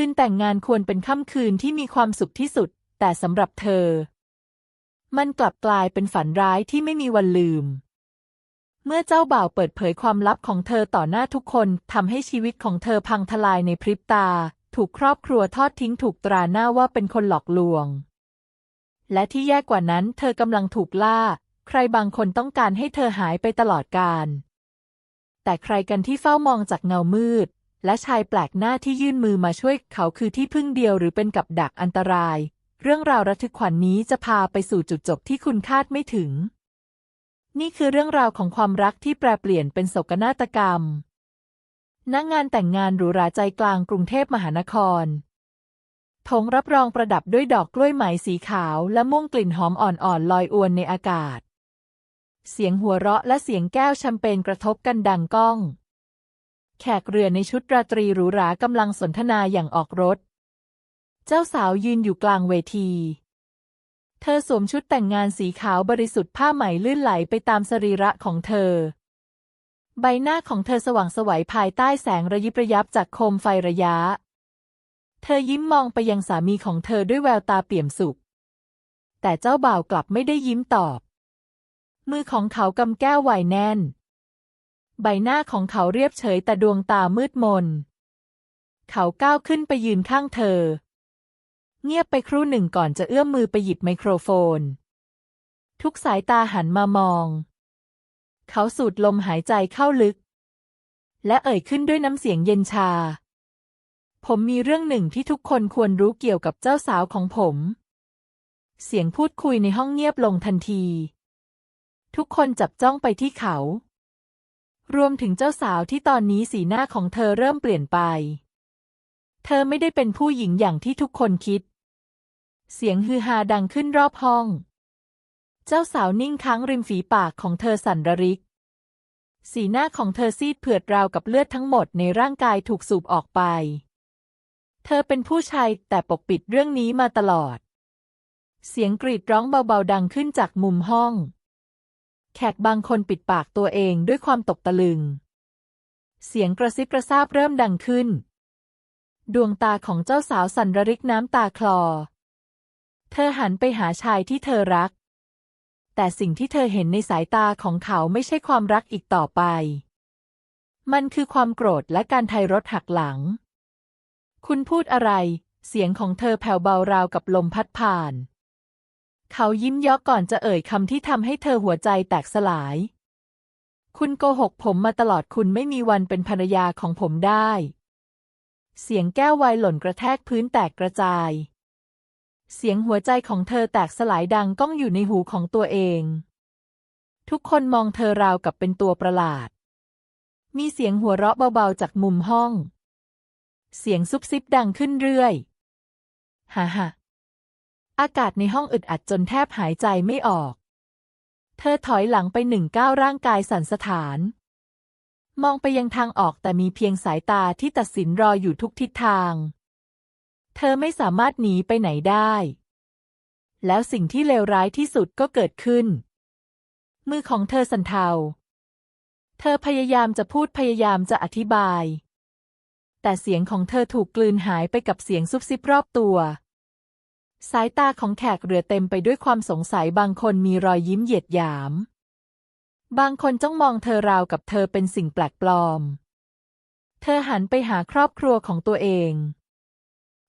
คืนแต่งงานควรเป็นค่ำคืนที่มีความสุขที่สุด แต่สำหรับเธอ มันกลับกลายเป็นฝันร้ายที่ไม่มีวันลืม เมื่อเจ้าบ่าวเปิดเผยความลับของเธอต่อหน้าทุกคนทำให้ชีวิตของเธอพังทลายในพริบตา ถูกครอบครัวทอดทิ้งถูกตราหน้าว่าเป็นคนหลอกลวง และที่แย่กว่านั้น เธอกำลังถูกล่า ใครบางคนต้องการให้เธอหายไปตลอดกาลแต่ใครกันที่เฝ้ามองจากเงามืด และชายแปลกหน้าที่ยื่นมือมาช่วยเขาคือที่พึ่งเดียวหรือเป็นกับดักอันตราย เรื่องราวระทึกขวัญนนี้จะพาไปสู่จุดจบที่คุณคาดไม่ถึง นี่คือเรื่องราวของความรักที่แปรเปลี่ยนเป็นโศกนาฏกรรมณงานแต่งงานหรูหราใจกลางกรุงเทพมหานครธงรับรองประดับด้วยดอกกล้วยไหมสีขาว และม่วงกลิ่นหอมอ่อนๆลอยอวนในอากาศ เสียงหัวเราะและเสียงแก้วแชมเปญกระทบกันดังก้อง แขกเรือในชุดราตรีหรูหรากำลังสนทนาอย่างออกรถ เจ้าสาวยืนอยู่กลางเวที เธอสวมชุดแต่งงานสีขาวบริสุทธิ์ผ้าไหมลื่นไหลไปตามสรีระของเธอ ใบหน้าของเธอสว่างสวัยภายใต้แสงระยิบระยับจากโคมไฟระยะ เธอยิ้มมองไปยังสามีของเธอด้วยแววตาเปี่ยมสุข แต่เจ้าบ่าวกลับไม่ได้ยิ้มตอบ มือของเขากำแก้วไวน์แน่น ใบหน้าของเขาเรียบเฉยแต่ดวงตามืดมน เขาก้าวขึ้นไปยืนข้างเธอ เงียบไปครู่หนึ่งก่อนจะเอื้อมมือไปหยิบไมโครโฟน ทุกสายตาหันมามอง เขาสูดลมหายใจเข้าลึก และเอ่ยขึ้นด้วยน้ำเสียงเย็นชา ผมมีเรื่องหนึ่งที่ทุกคนควรรู้เกี่ยวกับเจ้าสาวของผม เสียงพูดคุยในห้องเงียบลงทันที ทุกคนจับจ้องไปที่เขา รวมถึงเจ้าสาวที่ตอนนี้สีหน้าของเธอเริ่มเปลี่ยนไป เธอไม่ได้เป็นผู้หญิงอย่างที่ทุกคนคิด เสียงฮือฮาดังขึ้นรอบห้อง เจ้าสาวนิ่งค้างริมฝีปากของเธอสั่นระริก สีหน้าของเธอซีดเผือดราวกับเลือดทั้งหมดในร่างกายถูกสูบออกไป เธอเป็นผู้ชายแต่ปกปิดเรื่องนี้มาตลอด เสียงกรีดร้องเบาๆดังขึ้นจากมุมห้อง แขกบางคนปิดปากตัวเองด้วยความตกตะลึง เสียงกระซิบกระซาบเริ่มดังขึ้น ดวงตาของเจ้าสาวสั่นระริกน้ำตาคลอ เธอหันไปหาชายที่เธอรัก แต่สิ่งที่เธอเห็นในสายตาของเขาไม่ใช่ความรักอีกต่อไป มันคือความโกรธและการไทยรถหักหลัง คุณพูดอะไร เสียงของเธอแผ่วเบาราวกับลมพัดผ่าน เขายิ้มเยาะก่อนจะเอ่ยคำที่ทำให้เธอหัวใจแตกสลาย คุณโกหกผมมาตลอดคุณไม่มีวันเป็นภรรยาของผมได้ เสียงแก้วไวน์หล่นกระแทกพื้นแตกกระจาย เสียงหัวใจของเธอแตกสลายดังก้องอยู่ในหูของตัวเอง ทุกคนมองเธอราวกับเป็นตัวประหลาด มีเสียงหัวเราะเบาๆจากมุมห้อง เสียงซุบซิบดังขึ้นเรื่อย ฮ่าฮ่า อากาศในห้องอึดอัดจนแทบหายใจไม่ออก เธอถอยหลังไปหนึ่งก้าวร่างกายสั่นสะท้าน มองไปยังทางออกแต่มีเพียงสายตาที่ตัดสินรออยู่ทุกทิศทาง เธอไม่สามารถหนีไปไหนได้ แล้วสิ่งที่เลวร้ายที่สุดก็เกิดขึ้น มือของเธอสั่นเทา เธอพยายามจะพูดพยายามจะอธิบาย แต่เสียงของเธอถูกกลืนหายไปกับเสียงซุบซิบรอบตัว สายตาของแขกเรือเต็มไปด้วยความสงสัยบางคนมีรอยยิ้มเหยียดหยาม บางคนจ้องมองเธอราวกับเธอเป็นสิ่งแปลกปลอม เธอหันไปหาครอบครัวของตัวเอง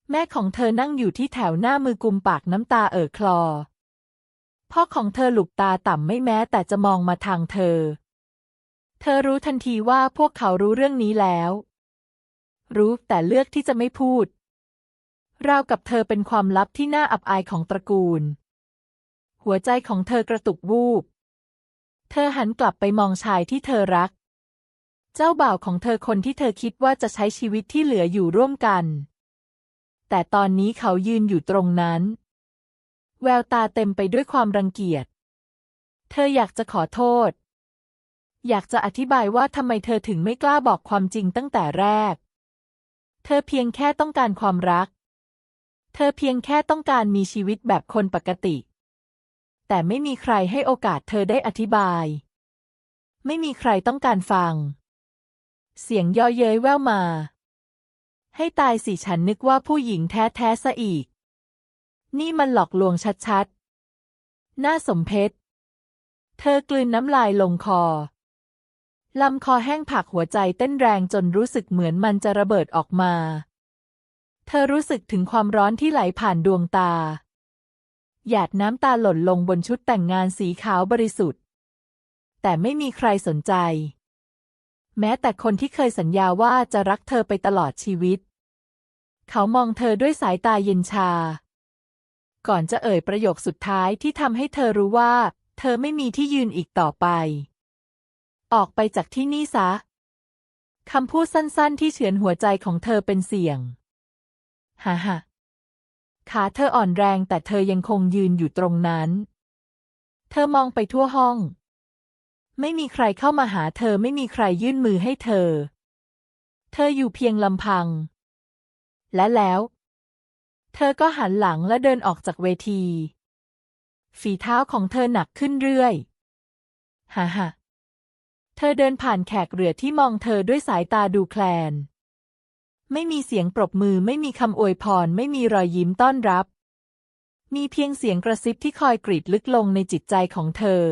แม่ของเธอนั่งอยู่ที่แถวหน้ามือกุมปากน้ำตาเอ่อคลอ พ่อของเธอหลุกตาต่ำไม่แม้แต่จะมองมาทางเธอ เธอรู้ทันทีว่าพวกเขารู้เรื่องนี้แล้ว รู้แต่เลือกที่จะไม่พูด ราวกับเธอเป็นความลับที่น่าอับอายของตระกูล หัวใจของเธอกระตุกวูบ เธอหันกลับไปมองชายที่เธอรัก เจ้าบ่าวของเธอคนที่เธอคิดว่าจะใช้ชีวิตที่เหลืออยู่ร่วมกัน แต่ตอนนี้เขายืนอยู่ตรงนั้น แววตาเต็มไปด้วยความรังเกียจ เธออยากจะขอโทษ อยากจะอธิบายว่าทำไมเธอถึงไม่กล้าบอกความจริงตั้งแต่แรก เธอเพียงแค่ต้องการความรัก เธอเพียงแค่ต้องการมีชีวิตแบบคนปกติ แต่ไม่มีใครให้โอกาสเธอได้อธิบาย ไม่มีใครต้องการฟัง เสียงย่อเย้ยแว่วมา ให้ตายสิฉันนึกว่าผู้หญิงแท้ๆซะอีก นี่มันหลอกลวงชัดๆน่าสมเพชเธอกลืนน้ำลายลงคอ ลำคอแห้งผักหัวใจเต้นแรงจนรู้สึกเหมือนมันจะระเบิดออกมา เธอรู้สึกถึงความร้อนที่ไหลผ่านดวงตา หยาดน้ำตาหล่นลงบนชุดแต่งงานสีขาวบริสุทธิ์ แต่ไม่มีใครสนใจ แม้แต่คนที่เคยสัญญาว่าจะรักเธอไปตลอดชีวิต เขามองเธอด้วยสายตาเย็นชา ก่อนจะเอ่ยประโยคสุดท้ายที่ทำให้เธอรู้ว่า เธอไม่มีที่ยืนอีกต่อไป ออกไปจากที่นี่ซะคำพูดสั้นๆ ที่เฉือนหัวใจของเธอเป็นเสียง ฮ่าฮ่าขาเธออ่อนแรงแต่เธอยังคงยืนอยู่ตรงนั้น เธอมองไปทั่วห้อง ไม่มีใครเข้ามาหาเธอไม่มีใครยื่นมือให้เธอ เธออยู่เพียงลำพัง และแล้ว เธอก็หันหลังและเดินออกจากเวที ฝีเท้าของเธอหนักขึ้นเรื่อยฮ่าฮ่าเธอเดินผ่านแขกเรือที่มองเธอด้วยสายตาดูแคลน ไม่มีเสียงปรบมือ ไม่มีคำอวยพร ไม่มีรอยยิ้มต้อนรับ มีเพียงเสียงกระซิบที่คอยกรีดลึกลงในจิตใจของเธอ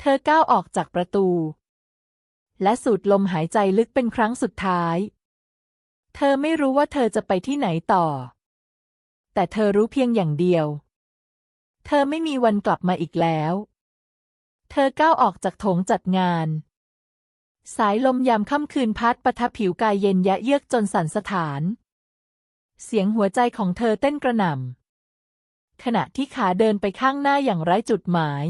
เธอก้าวออกจากประตู และสูดลมหายใจลึกเป็นครั้งสุดท้าย เธอไม่รู้ว่าเธอจะไปที่ไหนต่อ แต่เธอรู้เพียงอย่างเดียว เธอไม่มีวันกลับมาอีกแล้ว เธอก้าวออกจากโถงจัดงาน สายลมยามค่ำคืนพัดประทับผิวกายเย็นยะเยือกจนสั่นสะท้าน เสียงหัวใจของเธอเต้นกระหน่ำขณะที่ขาเดินไปข้างหน้าอย่างไร้จุดหมาย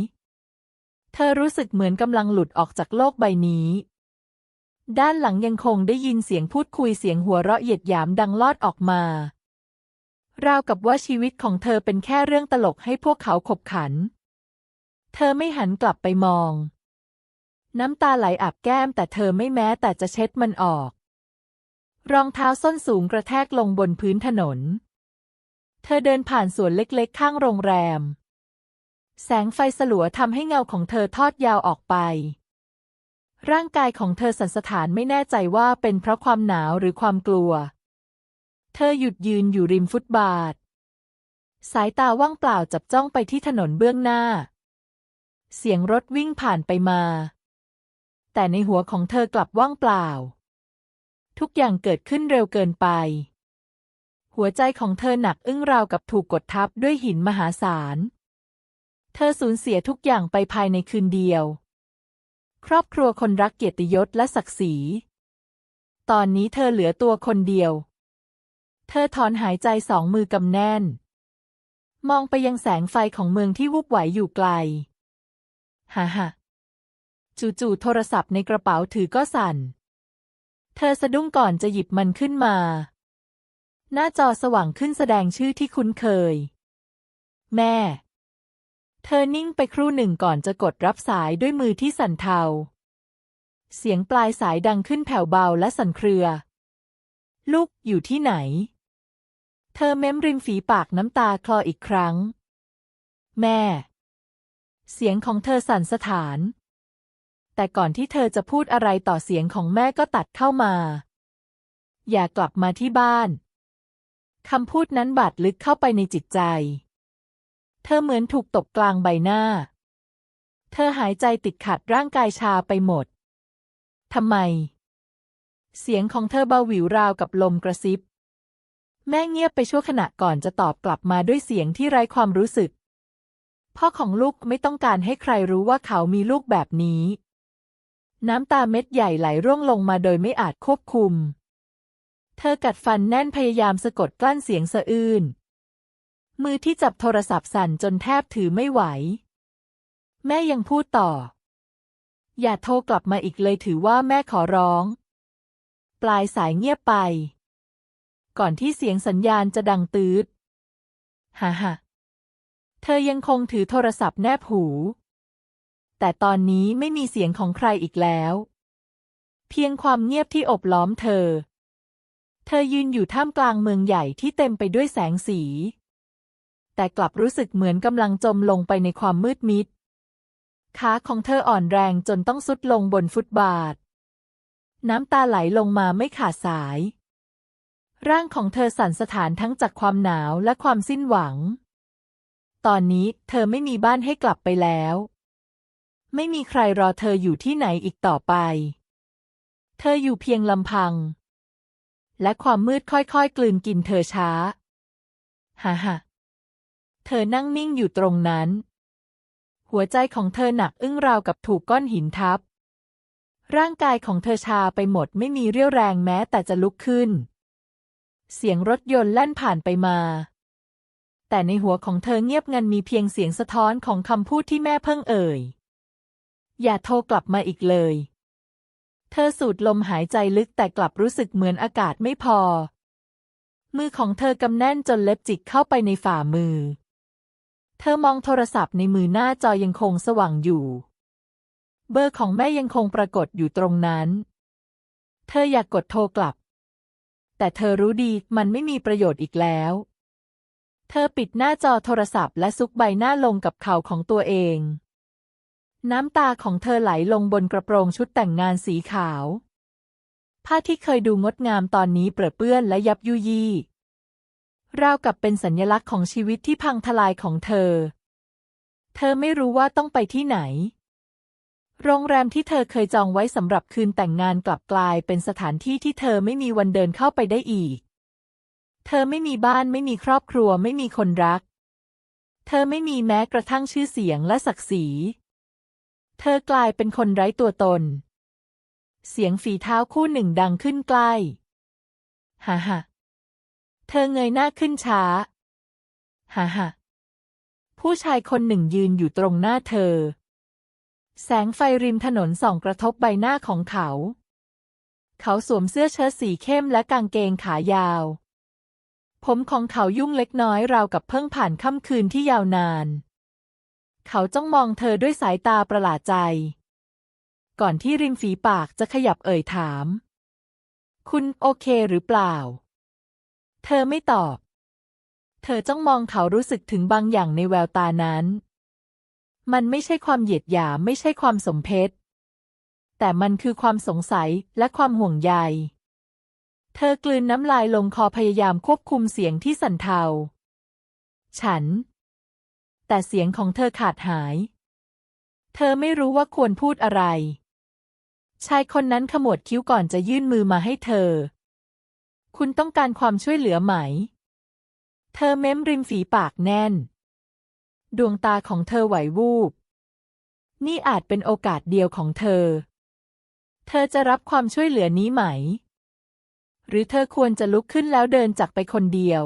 เธอรู้สึกเหมือนกำลังหลุดออกจากโลกใบนี้ ด้านหลังยังคงได้ยินเสียงพูดคุยเสียงหัวเราะเหยียดหยามดังลอดออกมาราวกับว่าชีวิตของเธอเป็นแค่เรื่องตลกให้พวกเขาขบขัน เธอไม่หันกลับไปมอง น้ำตาไหลอาบแก้มแต่เธอไม่แม้แต่จะเช็ดมันออก รองเท้าส้นสูงกระแทกลงบนพื้นถนน เธอเดินผ่านสวนเล็กๆ ข้างโรงแรม แสงไฟสลัวทำให้เงาของเธอทอดยาวออกไป ร่างกายของเธอสันสถานไม่แน่ใจว่าเป็นเพราะความหนาวหรือความกลัว เธอหยุดยืนอยู่ริมฟุตบาท สายตาว่างเปล่าจับจ้องไปที่ถนนเบื้องหน้า เสียงรถวิ่งผ่านไปมา แต่ในหัวของเธอกลับว่างเปล่า ทุกอย่างเกิดขึ้นเร็วเกินไป หัวใจของเธอหนักอึ้งราวกับถูกกดทับด้วยหินมหาศาล เธอสูญเสียทุกอย่างไปภายในคืนเดียว ครอบครัวคนรักเกียรติยศและศักดิ์ศรี ตอนนี้เธอเหลือตัวคนเดียว เธอถอนหายใจสองมือกำแน่น มองไปยังแสงไฟของเมืองที่วุบไหวอยู่ไกล ฮ่าฮ่า จู่ๆโทรศัพท์ในกระเป๋าถือก็สั่น เธอสะดุ้งก่อนจะหยิบมันขึ้นมา หน้าจอสว่างขึ้นแสดงชื่อที่คุ้นเคย แม่ เธอนิ่งไปครู่หนึ่งก่อนจะกดรับสายด้วยมือที่สั่นเทา เสียงปลายสายดังขึ้นแผ่วเบาและสั่นเครือ ลูกอยู่ที่ไหน เธอเม้มริมฝีปากน้ำตาคลออีกครั้ง แม่ เสียงของเธอสั่นสถาน แต่ก่อนที่เธอจะพูดอะไรต่อเสียงของแม่ก็ตัดเข้ามา อย่ากลับมาที่บ้านคำพูดนั้นบาดลึกเข้าไปในจิตใจ เธอเหมือนถูกตบกลางใบหน้า เธอหายใจติดขัดร่างกายชาไปหมด ทำไม เสียงของเธอเบาหวิวราวกับลมกระซิบ แม่เงียบไปชั่วขณะก่อนจะตอบกลับมาด้วยเสียงที่ไร้ความรู้สึก พ่อของลูกไม่ต้องการให้ใครรู้ว่าเขามีลูกแบบนี้ น้ำตาเม็ดใหญ่ไหลร่วงลงมาโดยไม่อาจควบคุม เธอกัดฟันแน่นพยายามสะกดกลั้นเสียงสะอื้น มือที่จับโทรศัพท์สั่นจนแทบถือไม่ไหว แม่ยังพูดต่อ อย่าโทรกลับมาอีกเลยถือว่าแม่ขอร้อง ปลายสายเงียบไป ก่อนที่เสียงสัญญาณจะดังตืดฮ่าฮ่าเธอยังคงถือโทรศัพท์แนบหู แต่ตอนนี้ไม่มีเสียงของใครอีกแล้ว เพียงความเงียบที่อบล้อมเธอ เธอยืนอยู่ท่ามกลางเมืองใหญ่ที่เต็มไปด้วยแสงสี แต่กลับรู้สึกเหมือนกำลังจมลงไปในความมืดมิด ขาของเธออ่อนแรงจนต้องสุดลงบนฟุตบาท น้ำตาไหลลงมาไม่ขาดสาย ร่างของเธอสั่นสะท้านทั้งจากความหนาวและความสิ้นหวังตอนนี้เธอไม่มีบ้านให้กลับไปแล้ว ไม่มีใครรอเธออยู่ที่ไหนอีกต่อไป เธออยู่เพียงลำพัง และความมืดค่อยๆ กลืนกินเธอช้า ฮ่าฮ่าเธอนั่งนิ่งอยู่ตรงนั้น หัวใจของเธอหนักอึ้งราวกับถูกก้อนหินทับ ร่างกายของเธอชาไปหมดไม่มีเรี่ยวแรงแม้แต่จะลุกขึ้น เสียงรถยนต์แล่นผ่านไปมา แต่ในหัวของเธอเงียบงันมีเพียงเสียงสะท้อนของคำพูดที่แม่เพิ่งเอ่ย อย่าโทรกลับมาอีกเลย เธอสูดลมหายใจลึกแต่กลับรู้สึกเหมือนอากาศไม่พอ มือของเธอกำแน่นจนเล็บจิกเข้าไปในฝ่ามือ เธอมองโทรศัพท์ในมือหน้าจอยังคงสว่างอยู่ เบอร์ของแม่ยังคงปรากฏอยู่ตรงนั้น เธออยากกดโทรกลับ แต่เธอรู้ดีมันไม่มีประโยชน์อีกแล้วเธอปิดหน้าจอโทรศัพท์และซุกใบหน้าลงกับเข่าของตัวเอง น้ำตาของเธอไหลลงบนกระโปรงชุดแต่งงานสีขาว ผ้าที่เคยดูงดงามตอนนี้เปรอะเปื้อนและยับยุยี่ราวกับเป็นสัญลักษณ์ของชีวิตที่พังทลายของเธอ เธอไม่รู้ว่าต้องไปที่ไหน โรงแรมที่เธอเคยจองไว้สำหรับคืนแต่งงานกลับกลายเป็นสถานที่ที่เธอไม่มีวันเดินเข้าไปได้อีก เธอไม่มีบ้านไม่มีครอบครัวไม่มีคนรัก เธอไม่มีแม้กระทั่งชื่อเสียงและศักดิ์ศรี เธอกลายเป็นคนไร้ตัวตน เสียงฝีเท้าคู่หนึ่งดังขึ้นใกล้ ฮ่าฮ่าเธอเงยหน้าขึ้นช้า ฮ่าฮ่าผู้ชายคนหนึ่งยืนอยู่ตรงหน้าเธอ แสงไฟริมถนนส่องกระทบใบหน้าของเขา เขาสวมเสื้อเชิ้ตสีเข้มและกางเกงขายาว ผมของเขายุ่งเล็กน้อยราวกับเพิ่งผ่านค่ำคืนที่ยาวนาน เขาจ้องมองเธอด้วยสายตาประหลาดใจ ก่อนที่ริมฝีปากจะขยับเอ่ยถาม คุณโอเคหรือเปล่า เธอไม่ตอบ เธอจ้องมองเขารู้สึกถึงบางอย่างในแววตานั้น มันไม่ใช่ความเหยียดหยามไม่ใช่ความสมเพช แต่มันคือความสงสัยและความห่วงใย เธอกลืนน้ำลายลงคอพยายามควบคุมเสียงที่สั่นเทา ฉัน แต่เสียงของเธอขาดหาย เธอไม่รู้ว่าควรพูดอะไร ชายคนนั้นขมวดคิ้วก่อนจะยื่นมือมาให้เธอ คุณต้องการความช่วยเหลือไหม เธอเม้มริมฝีปากแน่น ดวงตาของเธอไหววูบ นี่อาจเป็นโอกาสเดียวของเธอ เธอจะรับความช่วยเหลือนี้ไหม หรือเธอควรจะลุกขึ้นแล้วเดินจากไปคนเดียว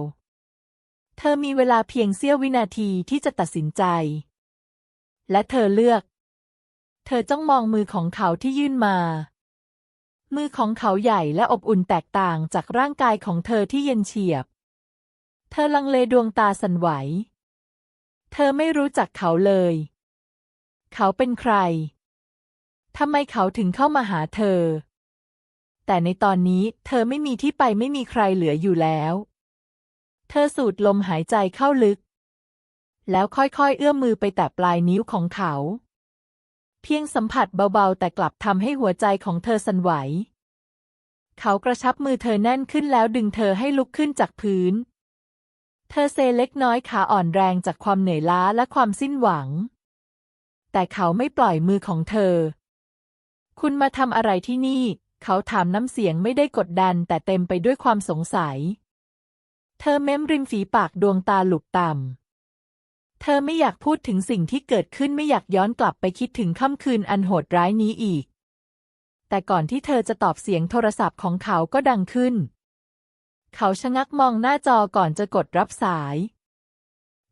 เธอมีเวลาเพียงเสี้ยววินาทีที่จะตัดสินใจ และเธอเลือก เธอจ้องมองมือของเขาที่ยื่นมา มือของเขาใหญ่และอบอุ่นแตกต่างจากร่างกายของเธอที่เย็นเฉียบ เธอลังเลดวงตาสั่นไหว เธอไม่รู้จักเขาเลย เขาเป็นใคร ทำไมเขาถึงเข้ามาหาเธอ แต่ในตอนนี้เธอไม่มีที่ไปไม่มีใครเหลืออยู่แล้ว เธอสูดลมหายใจเข้าลึก แล้วค่อยๆ เอื้อมมือไปแตะปลายนิ้วของเขา เพียงสัมผัสเบาๆ แต่กลับทำให้หัวใจของเธอสั่นไหว เขากระชับมือเธอแน่นขึ้นแล้วดึงเธอให้ลุกขึ้นจากพื้น เธอเซเล็กน้อยขาอ่อนแรงจากความเหนื่อยล้าและความสิ้นหวัง แต่เขาไม่ปล่อยมือของเธอ คุณมาทำอะไรที่นี่ เขาถามน้ำเสียงไม่ได้กดดันแต่เต็มไปด้วยความสงสัย เธอเม้มริมฝีปากดวงตาหลุกต่ำ เธอไม่อยากพูดถึงสิ่งที่เกิดขึ้นไม่อยากย้อนกลับไปคิดถึงค่ำคืนอันโหดร้ายนี้อีก แต่ก่อนที่เธอจะตอบเสียงโทรศัพท์ของเขาก็ดังขึ้น เขาชะงักมองหน้าจอก่อนจะกดรับสาย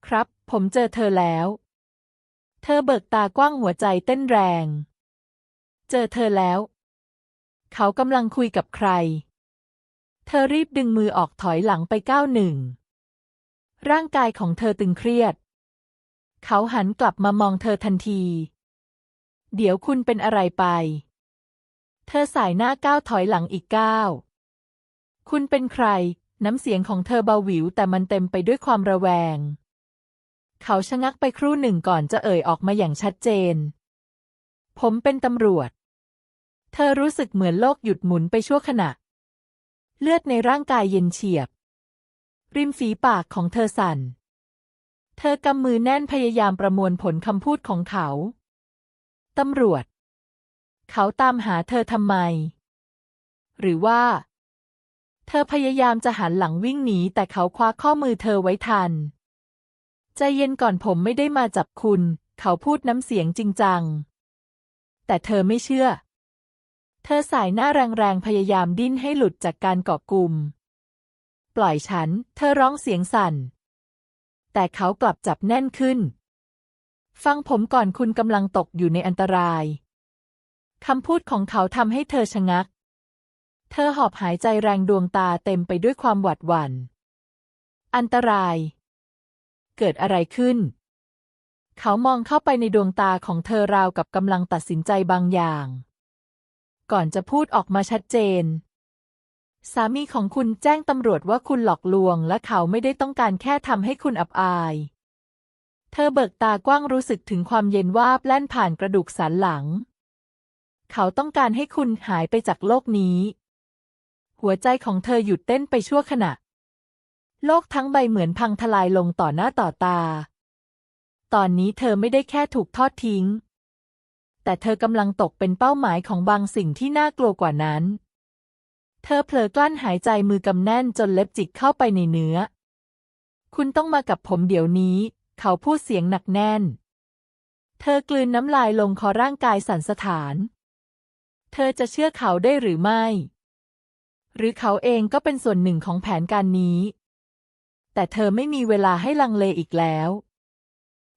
ครับ ผมเจอเธอแล้ว เธอเบิกตากว้างหัวใจเต้นแรง เจอเธอแล้ว เขากำลังคุยกับใคร เธอรีบดึงมือออกถอยหลังไปก้าวหนึ่ง ร่างกายของเธอตึงเครียด เขาหันกลับมามองเธอทันที เดี๋ยวคุณเป็นอะไรไป เธอสายหน้าก้าวถอยหลังอีกก้าว คุณเป็นใคร น้ำเสียงของเธอเบาหวิวแต่มันเต็มไปด้วยความระแวง เขาชะงักไปครู่หนึ่งก่อนจะเอ่ยออกมาอย่างชัดเจน ผมเป็นตำรวจ เธอรู้สึกเหมือนโลกหยุดหมุนไปชั่วขณะ เลือดในร่างกายเย็นเฉียบ ริมฝีปากของเธอสั่น เธอกำมือแน่นพยายามประมวลผลคำพูดของเขา ตำรวจ เขาตามหาเธอทำไม หรือว่า เธอพยายามจะหันหลังวิ่งหนีแต่เขาคว้าข้อมือเธอไว้ทัน ใจเย็นก่อนผมไม่ได้มาจับคุณ เขาพูดน้ำเสียงจริงจัง แต่เธอไม่เชื่อ เธอสายหน้าแรงๆ พยายามดิ้นให้หลุดจากการเกาะกลุ่ม ปล่อยฉัน เธอร้องเสียงสั่น แต่เขากลับจับแน่นขึ้น ฟังผมก่อนคุณกำลังตกอยู่ในอันตราย คำพูดของเขาทำให้เธอชะงัก เธอหอบหายใจแรงดวงตาเต็มไปด้วยความหวาดหวัน่น อันตราย เกิดอะไรขึ้น เขามองเข้าไปในดวงตาของเธอราวกับกำลังตัดสินใจบางอย่าง ก่อนจะพูดออกมาชัดเจน สามีของคุณแจ้งตำรวจว่าคุณหลอกลวง และเขาไม่ได้ต้องการแค่ทำให้คุณอับอาย เธอเบิกตากว้างรู้สึกถึงความเย็นวาบแล่นผ่านกระดูกสันหลัง เขาต้องการให้คุณหายไปจากโลกนี้ หัวใจของเธอหยุดเต้นไปชั่วขณะ โลกทั้งใบเหมือนพังทลายลงต่อหน้าต่อตา ตอนนี้เธอไม่ได้แค่ถูกทอดทิ้ง แต่เธอกำลังตกเป็นเป้าหมายของบางสิ่งที่น่ากลัวกว่านั้น เธอเผลอกลั้นหายใจมือกำแน่นจนเล็บจิกเข้าไปในเนื้อ คุณต้องมากับผมเดี๋ยวนี้ เขาพูดเสียงหนักแน่น เธอกลืนน้ำลายลงคอร่างกายสั่นสะท้าน เธอจะเชื่อเขาได้หรือไม่ หรือเขาเองก็เป็นส่วนหนึ่งของแผนการนี้ แต่เธอไม่มีเวลาให้ลังเลอีกแล้ว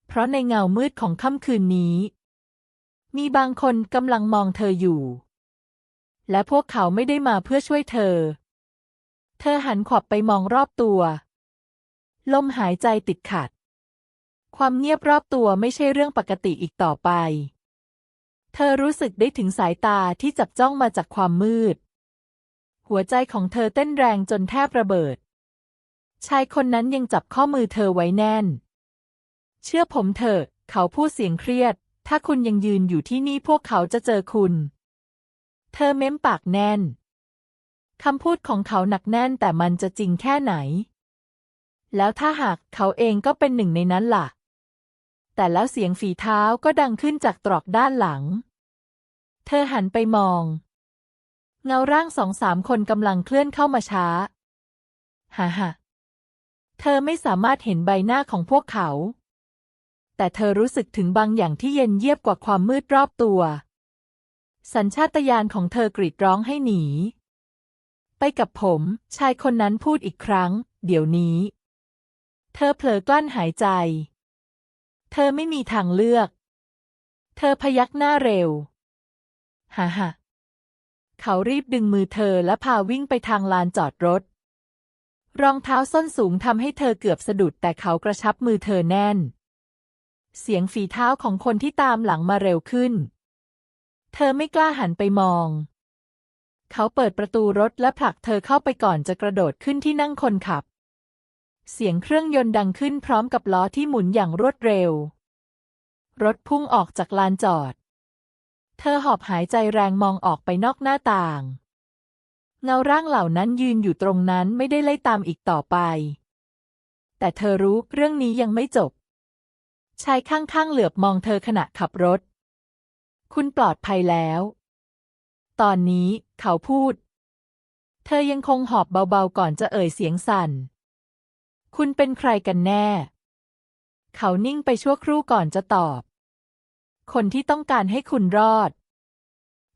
เพราะในเงามืดของค่ำคืนนี้ มีบางคนกำลังมองเธออยู่ และพวกเขาไม่ได้มาเพื่อช่วยเธอ เธอหันขวับไปมองรอบตัว ลมหายใจติดขัด ความเงียบรอบตัวไม่ใช่เรื่องปกติอีกต่อไป เธอรู้สึกได้ถึงสายตาที่จับจ้องมาจากความมืด หัวใจของเธอเต้นแรงจนแทบระเบิด ชายคนนั้นยังจับข้อมือเธอไว้แน่น เชื่อผมเถอะ เขาพูดเสียงเครียด ถ้าคุณยังยืนอยู่ที่นี่พวกเขาจะเจอคุณ เธอเม้มปากแน่น คำพูดของเขาหนักแน่นแต่มันจะจริงแค่ไหน แล้วถ้าหากเขาเองก็เป็นหนึ่งในนั้นล่ะ แต่แล้วเสียงฝีเท้าก็ดังขึ้นจากตรอกด้านหลัง เธอหันไปมอง เงาร่างสองสามคนกำลังเคลื่อนเข้ามาช้า ฮ่าฮ่าเธอไม่สามารถเห็นใบหน้าของพวกเขา แต่เธอรู้สึกถึงบางอย่างที่เย็นเยียบกว่าความมืดรอบตัว สัญชาตญาณของเธอกรีดร้องให้หนี ไปกับผม ชายคนนั้นพูดอีกครั้ง เดี๋ยวนี้ เธอเผลอกลั้นหายใจ เธอไม่มีทางเลือก เธอพยักหน้าเร็วฮ่าฮ่าเขารีบดึงมือเธอและพาวิ่งไปทางลานจอดรถ รองเท้าส้นสูงทำให้เธอเกือบสะดุดแต่เขากระชับมือเธอแน่น เสียงฝีเท้าของคนที่ตามหลังมาเร็วขึ้น เธอไม่กล้าหันไปมอง เขาเปิดประตูรถและผลักเธอเข้าไปก่อนจะกระโดดขึ้นที่นั่งคนขับ เสียงเครื่องยนต์ดังขึ้นพร้อมกับล้อที่หมุนอย่างรวดเร็ว รถพุ่งออกจากลานจอด เธอหอบหายใจแรงมองออกไปนอกหน้าต่าง เงาร่างเหล่านั้นยืนอยู่ตรงนั้นไม่ได้ไล่ตามอีกต่อไป แต่เธอรู้เรื่องนี้ยังไม่จบ ชายข้างๆเหลือบมองเธอขณะขับรถ คุณปลอดภัยแล้ว ตอนนี้เขาพูด เธอยังคงหอบเบาๆก่อนจะเอ่ยเสียงสั่น คุณเป็นใครกันแน่ เขานิ่งไปชั่วครู่ก่อนจะตอบ คนที่ต้องการให้คุณรอด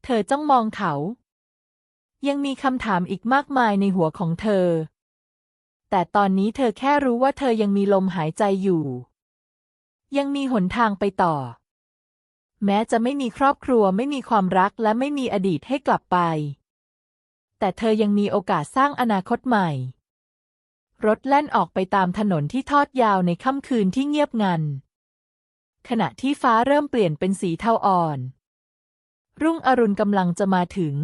เธอจ้องมองเขา ยังมีคำถามอีกมากมายในหัวของเธอ แต่ตอนนี้เธอแค่รู้ว่าเธอยังมีลมหายใจอยู่ ยังมีหนทางไปต่อ แม้จะไม่มีครอบครัวไม่มีความรักและไม่มีอดีตให้กลับไป แต่เธอยังมีโอกาสสร้างอนาคตใหม่ รถแล่นออกไปตามถนนที่ทอดยาวในค่ำคืนที่เงียบงัน ขณะที่ฟ้าเริ่มเปลี่ยนเป็นสีเทาอ่อน รุ่งอรุณกำลังจะมาถึง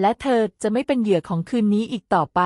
และเธอจะไม่เป็นเหยื่อของคืนนี้อีกต่อไป